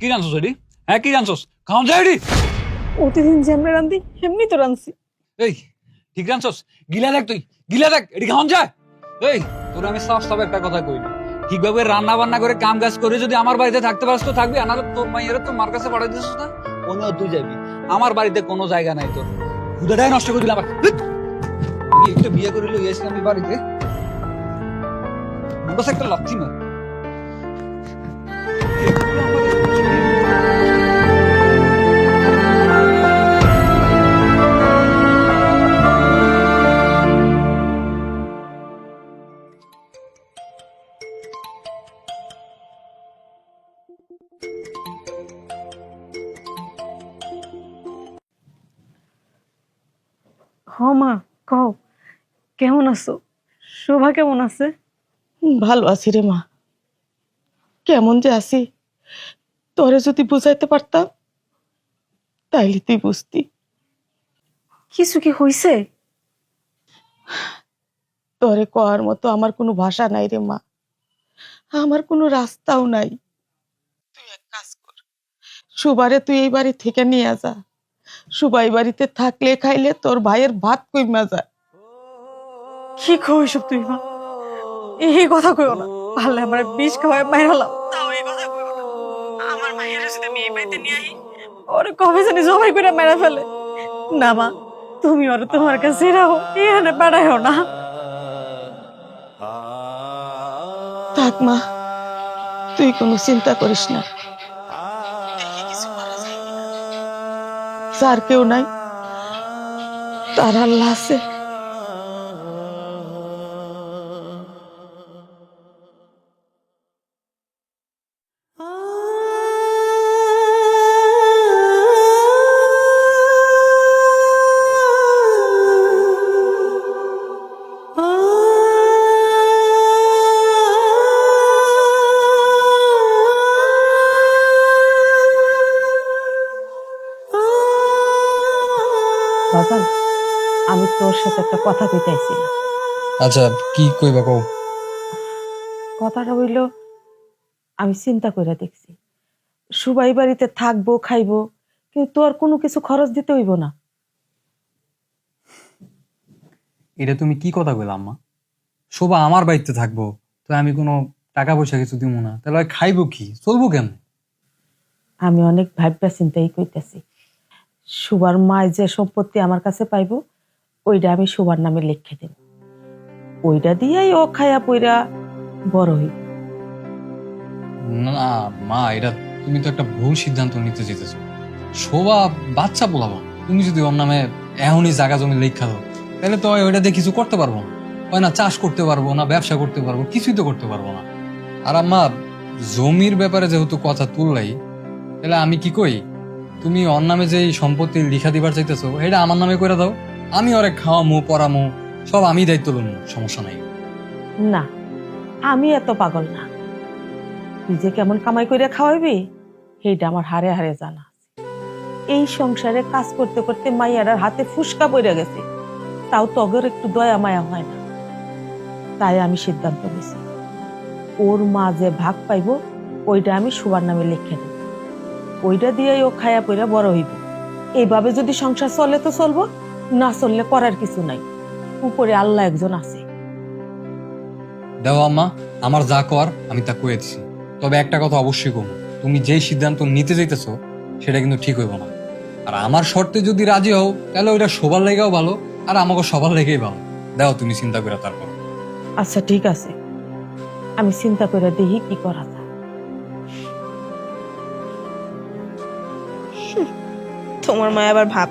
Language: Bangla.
কি জানছস এডি? হ্যাঁ কি জানছস? খাওন যায় এডি? প্রতিদিন রান্ধি এমনি তো এই ঠিক জানছস? গিলা দেখ তুই গিলা দেখ এডি খাওন যায়? এই তোর আমি সাফ সাফ একটা কথা কইলি ঠিকভাবে রান্না বান্না করে কাম কাজ করে যদি আমার বাড়িতে থাকতে পারস তো থাকবি আনার তোর মাইয়েরা তো মার কাছে পাঠাই দিছিস না। অন্য তুই যাবি। আমার বাড়িতে কোনো জায়গা নাই তোর। হুদাটাই নষ্ট করে দিলাম। একটা বিয়ে করে লই আসলাম এই বাড়িতে। মা কও। কেমন আছো? শোভা কেমন আছে? ভালো আছি রে মা। কেমন যে আছি? তোরে যদি বুঝাইতে পারতাম তাইলে তুই বুঝতি। কিছু কি হইছে? তোরে কওয়ার মতো আমার কোনো ভাষা নাই রে মা। আমার কোনো রাস্তাও নাই। তুই এক কাজ কর। সুবারে তুই এই বাড়ি থেকে নিয়ে যা। সুবা এই বাড়িতে থাকলে খাইলে তোর ভাইয়ের ভাত কইমা যায় কি কই সব তুই মা? এই কথা কইও না। পারলে আমার বিষ খাওয়ায় মাইরালাম তাও এই কথা কইও না। আমার মায়ের যদি আমি এই বাড়িতে নিয়ে আই ওরে কবে জানি জবাই করে মেরা ফেলে। না মা তুমি ওরে তোমার কাছে রাখো এখানে পাঠাইও না। থাক মা তুই কোনো চিন্তা করিস না। যার কেউ নাই তার আল্লাহ আছে। বাবা আমি তোর সাথে একটা কথা কইতে আইছিলাম। আচ্ছা কি কইবা কও? কথাটা হইল আমি চিন্তা করে দেখছি। সুবাই বাড়িতে থাকব খাইবো কিন্তু তোর কোনো কিছু খরচ দিতে হইব না। এটা তুমি কি কথা কইলা আম্মা? শোভা আমার বাড়িতে থাকব তো আমি কোনো টাকা পয়সা কিছু দিব না। তাহলে খাইবো কি? চলবো কেমন? আমি অনেক ভাববা চিন্তাই কইতেছি। সুবার মায় যে সম্পত্তি আমার কাছে পাইবো, ওইটা আমি সুবার নামে লিখে দেব। ওইটা দিয়েই ও খায়া পইরা বড় হইব। না, মা, এটা তুমি তো একটা ভুল সিদ্ধান্ত নিতে যেতেছো শোভা, বাচ্চা পোলাবা তুমি যদি ওর নামে এখনই জায়গা জমি লেখা দাও, তাহলে তো ওইটা দিয়ে কিছু করতে পারব না। হয় না, চাষ করতে পারব না, ব্যবসা করতে পারব, কিছুই তো করতে পারব না। আর আম্মা, জমির ব্যাপারে যেহেতু কথা তুললাই, তাহলে আমি কি কই? তুমি ওর নামে যে সম্পত্তি লিখা দিবার চাইতেছো, এটা আমার নামে করে দাও। আমি ওরে খাওয়ামু, পড়ামু, সব আমি দায়িত্ব লমু, সমস্যা নাই। না, আমি এত পাগল না। তুই যে কেমন কামাই করে খাওয়াইবি? সেইটা আমার হারে হারে জানা এই সংসারে কাজ করতে করতে মাইয়ার হাতে ফুসকা পড়ে গেছে। তাও তগর একটু দয়া মায়া হয় না। তাই আমি সিদ্ধান্ত নিছি। ওর মা যে ভাগ পাইবো, ওইটা আমি সুবার নামে লিখে দেব ওইটা দিয়েই ও খায়া পইরা বড় হইব। এইভাবে যদি সংসার চলে তো চলবো না চললে করার কিছু নাই। উপরে আল্লাহ একজন আছে। দেও আম্মা আমার যা কর আমি তা কয়ে দিছি। তবে একটা কথা অবশ্যই কম তুমি যেই সিদ্ধান্ত নিতে যাইতেছো সেটা কিন্তু ঠিক হইব না। আর আমার শর্তে যদি রাজি হও তাহলে ওইটা সবার লেগেও ভালো আর আমাকে সবার লেগেই ভালো। দাও তুমি চিন্তা করে তারপর। আচ্ছা ঠিক আছে। আমি চিন্তা করে দেখি কি করা যায়। তোমার মা আবার ভাব